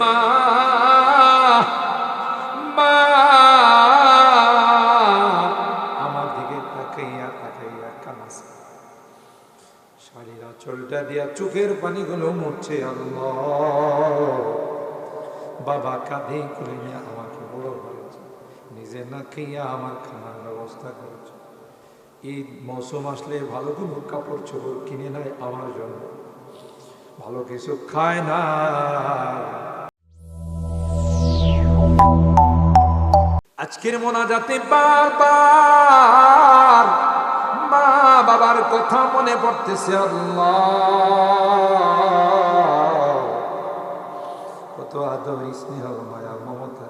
মা মা। আমার দিকে তাকাইয়া তাকাইয়া কানাছে শাড়ির আঁচলটা দিয়া চোখের পানিগুলো মুছছে আল্লাহ। বাবা কাঁধে করে নিয়ে আমাকে বড় করেছে। নিজে না খাইয়া আমার খানার ব্যবস্থা করেছে। ঈদ মৌসুম আসলে ভালো কোনো কাপড় চোপড় কিনে নেয় আমার জন্য। ভালো কিছু খায় না। আজকের মোনাজাতে বারবার মা বাবার কথা মনে পড়তেছে কত আদর স্নেহ মায়া, মমতা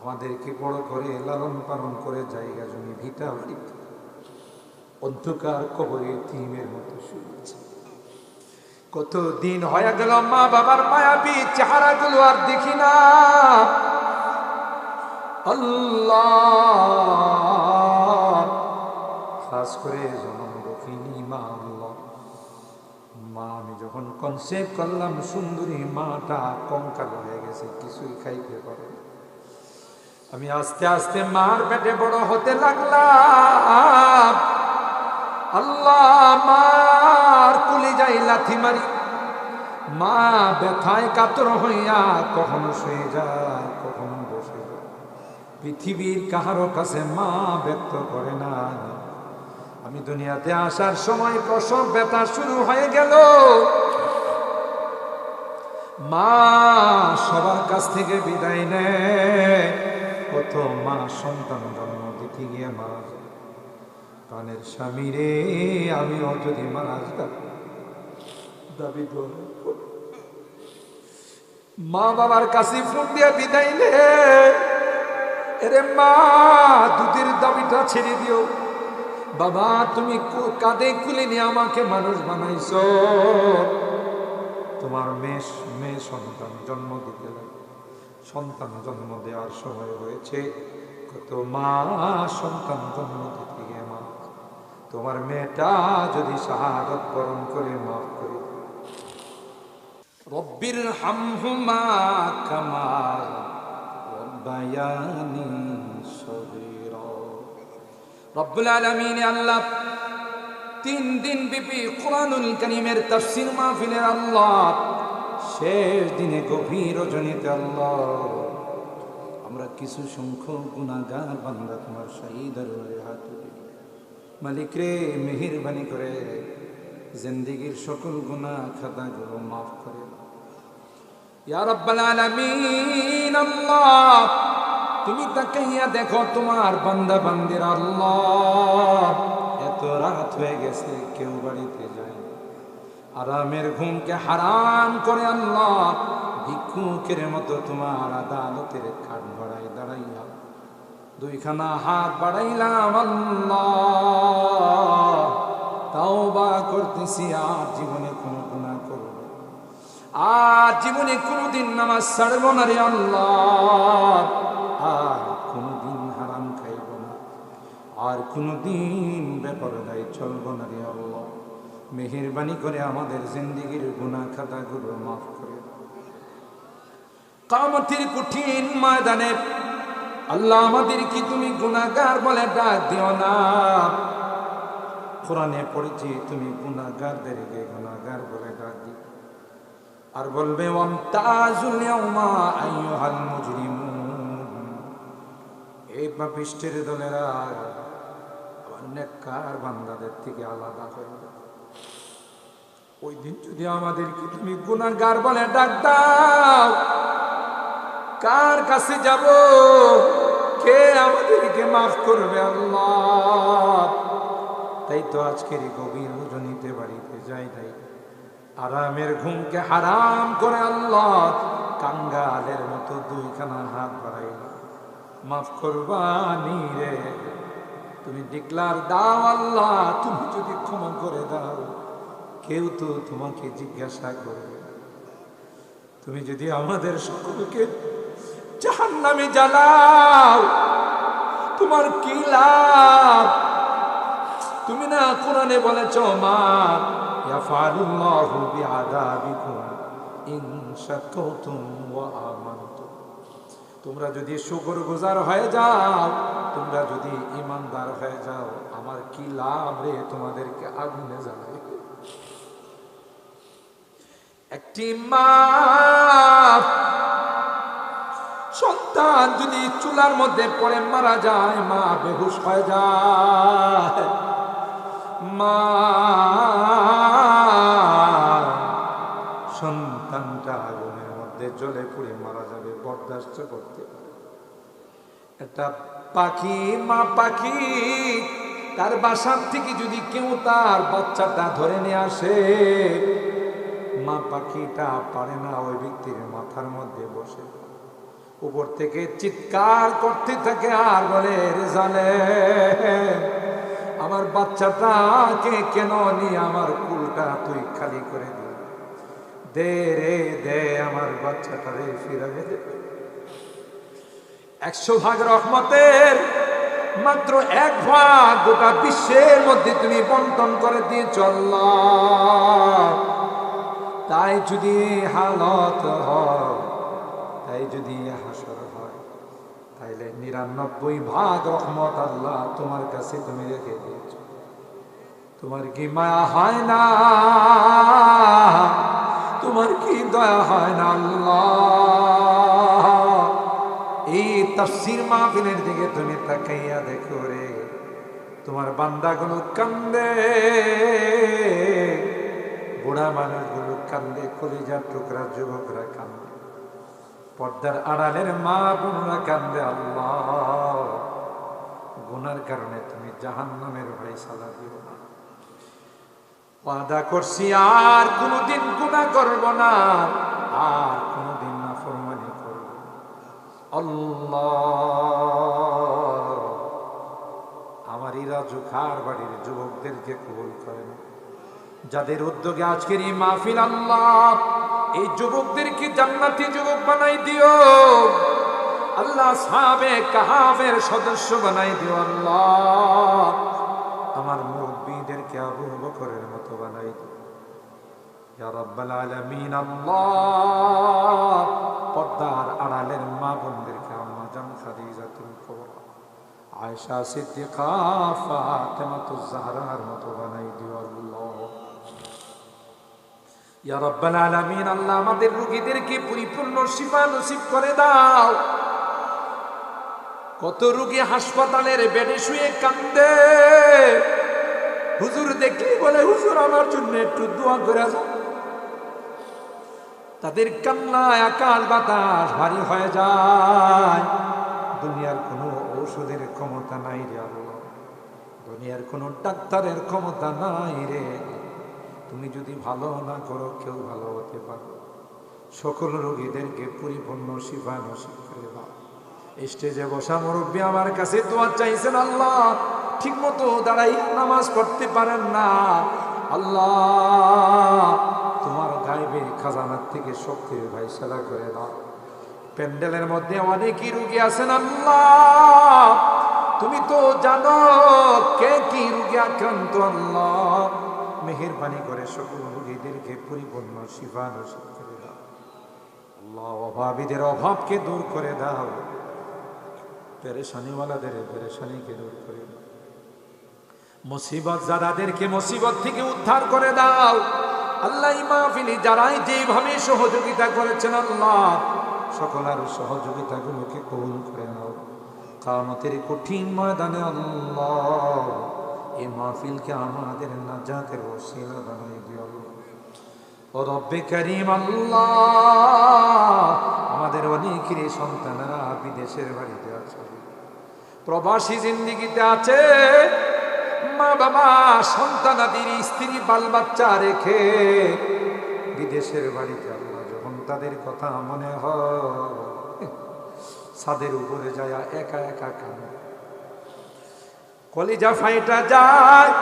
আমাদেরকে বড় করে, লালন পালন করে, জায়গা জমি, ভিটা, বাড়ি। অন্ধকার কবরে তিমের মতো শুনেছে কত দিন হয়ে গেল মা বাবার মায়াবী চেহারাগুলো আর দেখি না। আল্লাহ। খাস করে জনম রকিনী মা আল্লাহ। মা, আমি যখন কনসেপ্ট করলাম, সুন্দরী মাটা কঙ্কাল হয়ে গেছে, কিছুই খাইতে পারে আমি আস্তে আস্তে মার পেটে বড় হতে লাগলাম। আল্লাহ, মার কুলি যাই লাথি মারি। মা, ব্যথায় কাতর হইয়া কখনো শুয়ে যায়, কখনো বসে যায়। পৃথিবীর কাহারো কাছে মা ব্যক্ত করে না। আমি দুনিয়াতে আসার সময় প্রসব ব্যথা শুরু হয়ে গেল। মা সবার কাছ থেকে বিদায় নেয়। কত মা সন্তান জন্ম দিতে গিয়ে যায় প্রাণের স্বামী রে, আমিও যদি মারা দাবি মা বাবার কাছে ফোন দিয়ে বিদায় নে এরে মা, দুধের দাবিটা ছেড়ে দিও। বাবা, তুমি কাঁধে কুলে নিয়ে আমাকে মানুষ বানাইছো। তোমার মেয়ে মেয়ে সন্তান জন্ম দিতে সন্তান জন্ম দেওয়ার সময় হয়েছে। কত মা সন্তান জন্ম দিতে গিয়ে মা, তোমার মেয়েটা যদি শাহাদত বরণ করে মাফ করে রব্বির হামহুমা কামা রব্বায়ানি সগীরা রব্বুল আলামিন আল্লাহ তিন দিন বিপি কোরআনুল কারীমের তাফসীর মাহফিলের আল্লাহ, শেষ দিনে গভীর রজনীতে আল্লাহ, আমরা কিছু সংখ্যক গুণাগার বান্দা তোমার শহীদ হাত মালিক রে, মেহেরবানি করে জিন্দিগির সকল গুণা খাতাগুলো মাফ করে দাও। তুমি তাকাইয়া দেখো তোমার বান্দা বান্দির আল্লাহ। এত রাত হয়ে গেছে, কেউ বাড়িতে যায় আরামের ঘুমকে হারাম করে আল্লাহ, ভিক্ষুকের মতো তোমার আদালতের কাঠ ভরাই দাঁড়াইয়া। দুইখানা হাত বাড়াইলাম আল্লাহ। তাও বা করতেছি, আর জীবনে কোনো গুণা। আর জীবনে কোনোদিন নামাজ ছাড়ব না রে আল্লাহ। আর কোনোদিন হারাম খাইব না। আর কোনোদিন বেপরদায় চলব না রে আল্লাহ। মেহেরবানি করে আমাদের জিন্দিগির গুণা খাতাগুলো মাফ করে। কামতির কঠিন ময়দানে আল্লাহ আমাদের কি তুমি গুণাগার বলে ডাক দিও না। কোরআনে পড়েছি, তুমি গুণাগারদেরকে গুণাগার বলে আর বলবে এই পাপিষ্টের দলেরা নেককার বান্দাদের থেকে আলাদা হয়ে ওই দিন যদি আমাদেরকে তুমি গুণাগার বলে ডাক দাও, কার কাছে যাব? কে আমাদেরকে মাফ করবে আল্লাহ? তাই তো আজকের গভীর রজনীতে বাড়িতে যাই তাই আরামের ঘুমকে হারাম করে আল্লাহ কাঙ্গালের মতো দুইখানা হাত বাড়াইল। মাফ করবানি রে। তুমি ডিক্লার দাও আল্লাহ, তুমি যদি ক্ষমা করে দাও, কেউ তো তোমাকে জিজ্ঞাসা করবে তুমি যদি আমাদের সকলকে জাহান নামে জানাও তোমার কি লাভ? তুমি না কোরআনে বলেছ, মা ইয়াফালুল্লাহু বিআযাবিকুম ইন শাকারতুম ওয়া আমানতুম তোমরা যদি শুকর হয়ে যাও, তোমরা যদি ইমানদার হয়ে যাও, আমার কি লাভ রে তোমাদেরকে আগুনে জ্বালাই একটি মা সন্তান যদি চুলার মধ্যে পড়ে মারা যায়, মা বেহুশ হয়ে যায়। মা মধ্যে পুড়ে মারা যাবে, বরদাস্ত করতে একটা পাখি, মা পাখি, তার বাসার থেকে যদি কেউ তার বাচ্চাটা ধরে নিয়ে আসে, মা পাখিটা পারে না, ওই ব্যক্তির মাথার মধ্যে বসে। উপর থেকে চিৎকার করতে থাকে আর বলে রেজালে আমার বাচ্চাটাকে কেন নিয়ে আমার কুলটা তুই খালি করে দি রে, দে আমার বাচ্চাটা রে ফিরাবে দে একশো ভাগ রহমতের মাত্র এক ভাগ গোটা বিশ্বের মধ্যে তুমি বন্টন করে দিয়ে চল তাই যদি হালত হয়, তাই যদি হাসর হয়, তাইলে নিরানব্বই ভাগ রহমত আল্লাহ তোমার কাছে তুমি রেখে দিয়েছ। তোমার কি মায়া হয় না? তোমার কি দয়া হয় না আল্লাহ? এই তফসির মাহফিলের দিকে তুমি তাকাইয়া দেখো রে। তোমার বান্দাগুলো কান্দে। বুড়া মানুষগুলো কান্দে, কলিজার টুকরা যুবকরা কান্দে। পর্দার আড়ালের মা বোনরা কান্দে, আল্লাহ। গুনার কারণে তুমি জাহান নামের ভাই সালা দিও না। ওয়াদা করছি, আর কোনোদিন গুনাহ করব না, আর কোনোদিন না ফরমানি করব আল্লাহ। আমার ইরা জুখার বাড়ির যুবকদেরকে কবুল করেন। যাদের উদ্যোগে আজকের এই মাহফিল, আল্লাহ, এই যুবকদেরকে জান্নাতি যুবক বানাই দিও। আল্লাহ সাহাবে কাহাবের সদস্য বানাই দিও, আল্লাহ। আমার মুরব্বীদেরকে আবু বকরের মতো বানাই পর্দার আড়ালের মা বোনদেরকে আম্মা জান খাদিজাতুল কুবরা। আয়েশা সিদ্দিকা, ফাতেমাতুজ জাহরার মতো বানাই দিও আল্লাহ। ইয়া রাব্বাল আলামিন, আল্লাহ আমাদের রোগীদেরকে পরিপূর্ণ শিফা নসিব করে দাও। কত রুগী হাসপাতালের বেডে শুয়ে কান্দে। হুজুর দেখলেই বলে, হুজুর, আমার জন্য একটু দোয়া করে যাও। তাদের কান্নায় আকাশ বাতাস ভারী হয়ে যায়। দুনিয়ার কোনো ঔষধের ক্ষমতা নাই রে আল্লাহ। দুনিয়ার কোনো ডাক্তারের ক্ষমতা নাই রে। তুমি যদি ভালো না করো, কেউ ভালো হতে পারো সকল রোগীদেরকে পরিপূর্ণ শিফা নসিব করে দাও। স্টেজে বসা মুরব্বী আমার কাছে দোয়া চাইছেন, আল্লাহ ঠিক মতো দাঁড়াই, নামাজ পড়তে পারেন না। আল্লাহ, তোমার গাইবে খাজানার থেকে শক্তির ভাই সেলা করে দাও। প্যান্ডেলের মধ্যে অনেকই রুগী আছেন, আল্লাহ। তুমি তো জানো কে কি রুগী আক্রান্ত, আল্লাহ। মেহেরবানি করে সকল রুগীদেরকে পরিপূর্ণ শিফা নসিব করে দাও। আল্লাহ, অভাবীদের অভাবকে দূর করে দাও। পেরেশানিওয়ালাদের পেরেশানিকে দূর করে দাও। মুসিবত যারাদেরকে মুসিবত থেকে উদ্ধার করে দাও। আল্লাহ মাহফিলি যারাই যেভাবে সহযোগিতা করেছেন আল্লাহ সকলের সহযোগিতাগুলোকে কবুল করে নাও। কামতের কঠিন ময়দানে আল্লাহ এই মাহফিলকে আমাদের নাজাতের ওসিলা বানিয়ে দিও। ও রব্বে করিম আল্লাহ আমাদের অনেকেরই সন্তানেরা বিদেশের বাড়িতে আছে। প্রবাসী জিন্দিগিতে আছে। মা বাবা, সন্তানাদির স্ত্রী, বাল বাচ্চা রেখে বিদেশের বাড়িতে আল্লাহ যখন তাদের কথা মনে হয়, ছাদের উপরে যায় একা একা কানে কলিজা ফাইটা যায়।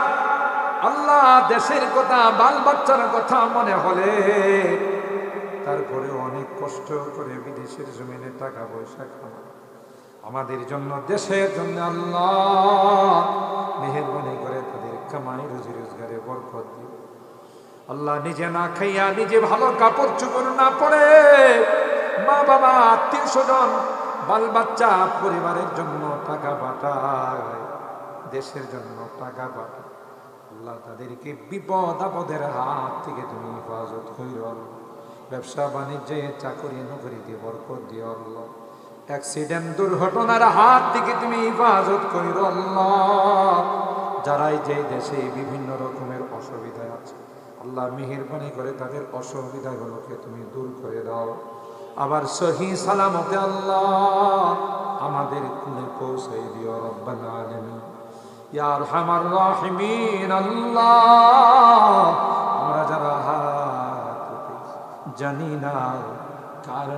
আল্লাহ দেশের কথা, বাল বাচ্চার কথা মনে হলে তারপরে অনেক কষ্ট করে বিদেশের জমিনে টাকা পয়সা খাওয়া। আমাদের জন্য, দেশের জন্য আল্লাহ মেহরবানি করে তাদের কামাই, রুজি রোজগারে বরকত দিও আল্লাহ নিজে না খাইয়া নিজে ভালো কাপড় চোপড় না পরে মা বাবা আত্মীয় স্বজন বাল বাচ্চা পরিবারের জন্য টাকা পাঠায়, দেশের জন্য টাকা পাঠায়। আল্লাহ তাদেরকে বিপদ আপদের হাত থেকে তুমি হেফাজত কইর। ব্যবসা বাণিজ্যে চাকরি নকরিতে বরকত দিও আল্লাহ। অ্যাক্সিডেন্ট, দুর্ঘটনার হাত থেকে তুমি হেফাজত কইর আল্লাহ। যারাই যে দেশে বিভিন্ন রকমের অসুবিধায় আছে, আল্লাহ মেহেরবানি করে তাদের অসুবিধাগুলোকে তুমি দূর করে দাও। আবার সহি সালামতে আল্লাহ আমাদের কুলে পৌঁছে দিও রব্বানা আলামিন। ইয়া আরহামার রাহিমিন, আল্লাহ জানি না কার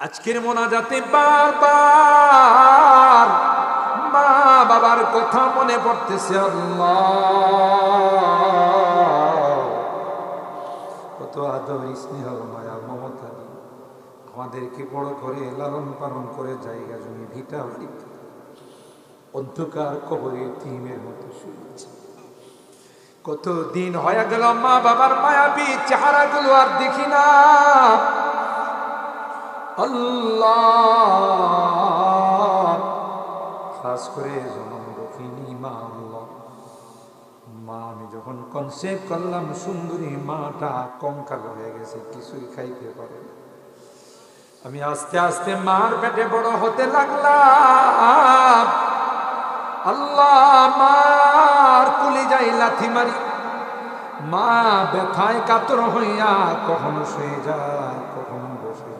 আজকের মোনাজাতে বারবার মা বাবার কথা মনে পড়তেছে কত আদর স্নেহ, মায়া, মমতা আমাদেরকে বড় করে, লালন পালন করে, জায়গা জমি, ভিটা অন্ধকার কবরে তিমের মতো শুয়েছে কত দিন হয়ে গেল মা বাবার মায়াবী চেহারাগুলো আর দেখি না। আল্লাহ। খাস করে জনম মা আল্লাহ। মা, আমি যখন কনসেপ্ট করলাম, সুন্দরী মাটা কঙ্কাল হয়ে গেছে, কিছুই খাইতে পারে। আমি আস্তে আস্তে মার পেটে বড় হতে লাগলাম। আল্লাহ মার কুলি যাই লাথি মারি। মা ব্যথায় কাতর হইয়া কখনো শুয়ে যায়, কখনো বসে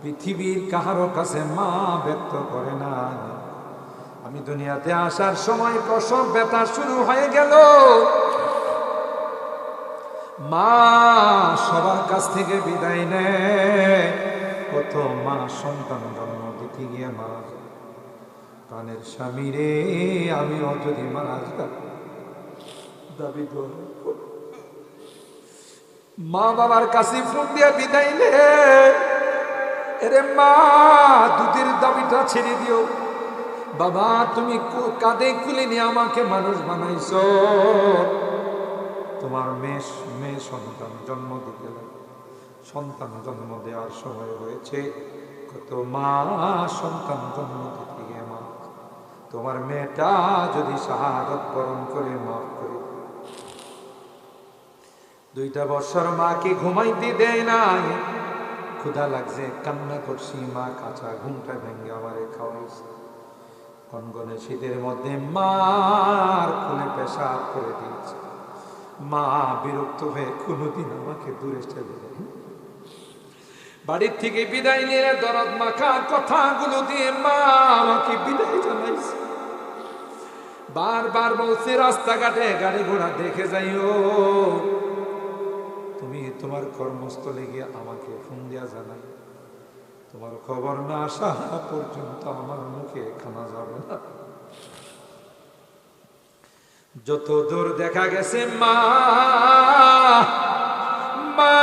পৃথিবীর কাহারো কাছে মা ব্যক্ত করে না। আমি দুনিয়াতে আসার সময় প্রসব ব্যথা শুরু হয়ে গেল। মা সবার কাছ থেকে বিদায় নেয়। কত মা সন্তান জন্ম দিতে গিয়ে যায় প্রাণের স্বামী রে আমিও যদি মারা যাই দাবি মা বাবার কাছে ফোন দিয়ে বিদায় নে। এরে মা, দুধের দাবিটা ছেড়ে দিও। বাবা, তুমি কু- কাঁধে কুলে নিয়ে আমাকে মানুষ বানাইছো। তোমার মেয়ে মেয়ে সন্তান জন্ম দিতে সন্তান জন্ম দেওয়ার সময় হয়েছে। কত মা সন্তান জন্ম দিতে তোমার মেয়েটা যদি শাহাদত বরণ করে মাফ করে। দুইটা বছর মাকে ঘুমাইতে দেয় নাই? ক্ষুধা লাগছে, কান্না করছি, মা কাঁচা ঘুমটা ভেঙে আমারে খাওয়াইছে। কনগনে শীতের মধ্যে মার খুলে পেশাব করে দিয়েছে। মা বিরক্ত হয়ে কোনোদিন আমাকে দূরে ছেড়ে দেয় বাড়ির থেকে বিদায় নিয়ে দরদ মাখা কথাগুলো দিয়ে মা আমাকে বিদায় জানাইছে। বারবার বলছে, রাস্তাঘাটে গাড়ি ঘোড়া দেখে যাইও। তুমি তোমার কর্মস্থলে গিয়ে আমাকে ফোন দিয়া জানাই। তোমার খবর না আসা পর্যন্ত আমার মুখে খানা যাবে না। যত দূর দেখা গেছে মা মা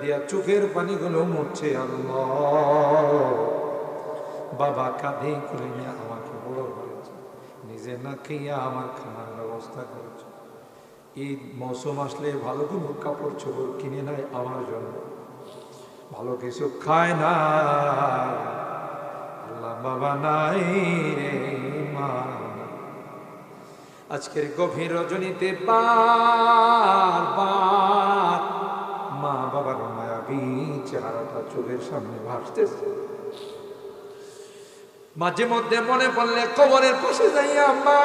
দিয়া, চোখের পানিগুলো আল্লাহ। বাবা কাঁধে করে নিয়ে আমাকে বড় করেছে। নিজে না খেয়ে আমার খানার ব্যবস্থা করেছে। ঈদ মৌসুম আসলে ভালো কোনো কাপড় চোপড় কিনে নেয় আমার জন্য। ভালো কিছু খায় না। আল্লাহ বাবা নাই মা। আজকের গভীর রজনীতে বারবার মা বাবার মায়াবী চেহারাটা চোখের সামনে ভাসতেছে। মাঝে মধ্যে মনে পড়লে কবরের পাশে যাইয়া, মা,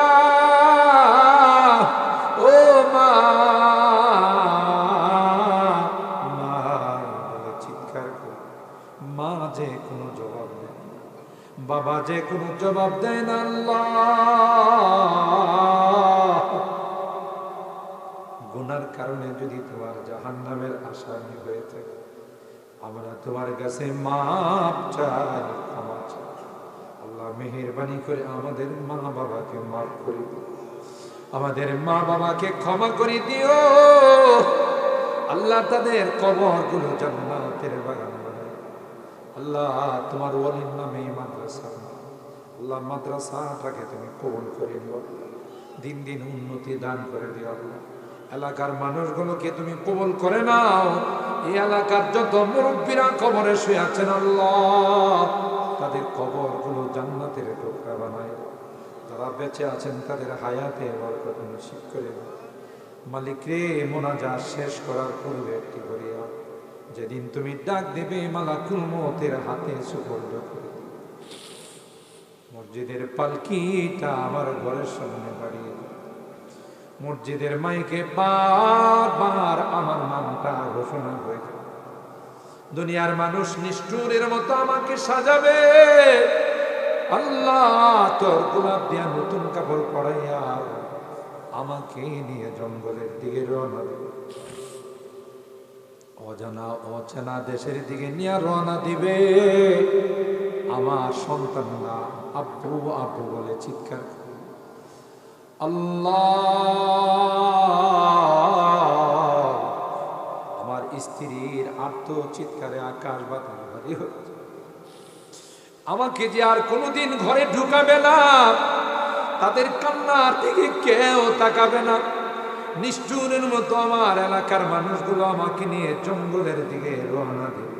ও মা চিৎকার করে। মা যে কোনো জবাব দেয় বাবা যে কোনো জবাব দেয় না। আল্লাহ গুনার কারণে যদি তোমার জাহান নামের আসামি হয়ে থাকে, আমরা তোমার কাছে মাপ চাই, ক্ষমা চাই। আল্লাহ মেহেরবানি করে আমাদের মা বাবাকে মাফ করে দিও। আমাদের মা বাবাকে ক্ষমা করে দিও। আল্লাহ তাদের কবরগুলো জান্নাতের বাগান বানায় আল্লাহ তোমার ওয়ালির নামে মাদ্রাসা আল্লাহ মাদ্রাসাটাকে তুমি কবুল করে দিও দিন দিন উন্নতি দান করে দিও আল্লাহ। এলাকার মানুষগুলোকে তুমি কবুল করে নাও এই এলাকার যত মুরব্বীরা কবরে শুয়ে আছেন আল্লাহ, তাদের কবরগুলো জান্নাতের টুকরা বানায়। যারা বেঁচে আছেন, তাদের হায়াতে বরকত নসিব করে মালিক রে মোনাজা শেষ করার পূর্বে একটি করিয়া যেদিন তুমি ডাক দেবে, মালাকুল মতের হাতে সুপর্দ করে। মসজিদের পালকিটা আমার ঘরের সামনে বাড়িয়ে। মসজিদের মাইকে বারবার আমার নামটা ঘোষণা হয়ে যাবে দুনিয়ার মানুষ নিষ্ঠুরের মতো আমাকে সাজাবে। আল্লাহ, তোর গোলাপ দিয়া নতুন কাপড় পরাইয়া আমাকে নিয়ে জঙ্গলের দিকে রওনা দিবে অজানা অচেনা দেশের দিকে নিয়ে রওনা দিবে। আমার সন্তানরা আব্বু আব্বু বলে চিৎকার আল্লাহ। আমার স্ত্রীর আর্ত চিৎকারে আকাশ বাতাস ভারী আমাকে যে আর কোনোদিন ঘরে ঢুকাবে না, তাদের কান্নার দিকে কেউ তাকাবে না। নিষ্ঠুরের মতো আমার এলাকার মানুষগুলো আমাকে নিয়ে জঙ্গলের দিকে রওনা দেবে।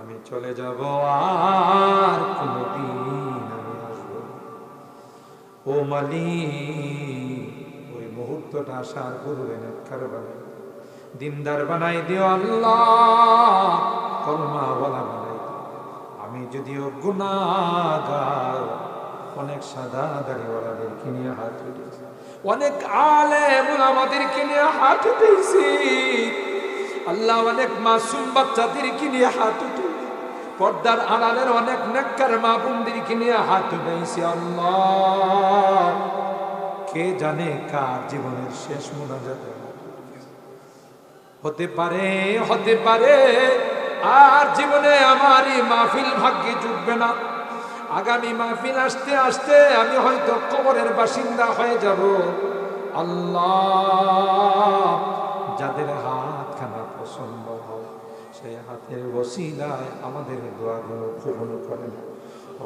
আমি চলে যাব আর কোনোদিন। ও মালি ওই মুহূর্তটা আসার নেককার বানাই দিনদার বানাই দিও আল্লাহ বলা বানাই আমি যদিও গুনাগার অনেক সাদা দাড়িওয়ালাদেরকে নিয়ে হাত উঠেছি। অনেক আলেম আমাদের নিয়ে হাত উঠেছি। আল্লাহ অনেক মাসুম বাচ্চাদেরকে নিয়ে হাত উঠে পর্দার আড়ালের অনেক নেককার মা বোনদেরকে নিয়ে হাত উঠেছি আল্লাহ। কে জানে কার জীবনের শেষ মোনাজাতে? হতে পারে হতে পারে, আর জীবনে আমার এই মাহফিল ভাগ্যে জুটবে না। আগামী মাহফিল আসতে আসতে আমি হয়তো কবরের বাসিন্দা হয়ে যাব। আল্লাহ, যাদের সেই হাতের ওসিলায় আমাদের দোয়াগুলো পূরণ করেন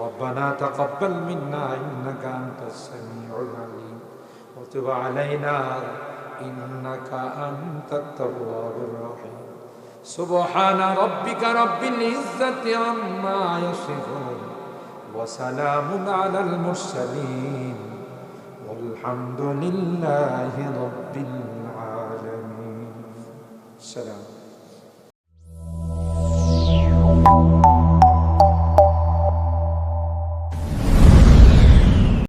ربنا تقبل منا إنك أنت السميع العليم وتب علينا إنك أنت التواب الرحيم سبحان ربك رب العزة عما يصفون وسلام على المرسلين والحمد لله رب العالمين السلام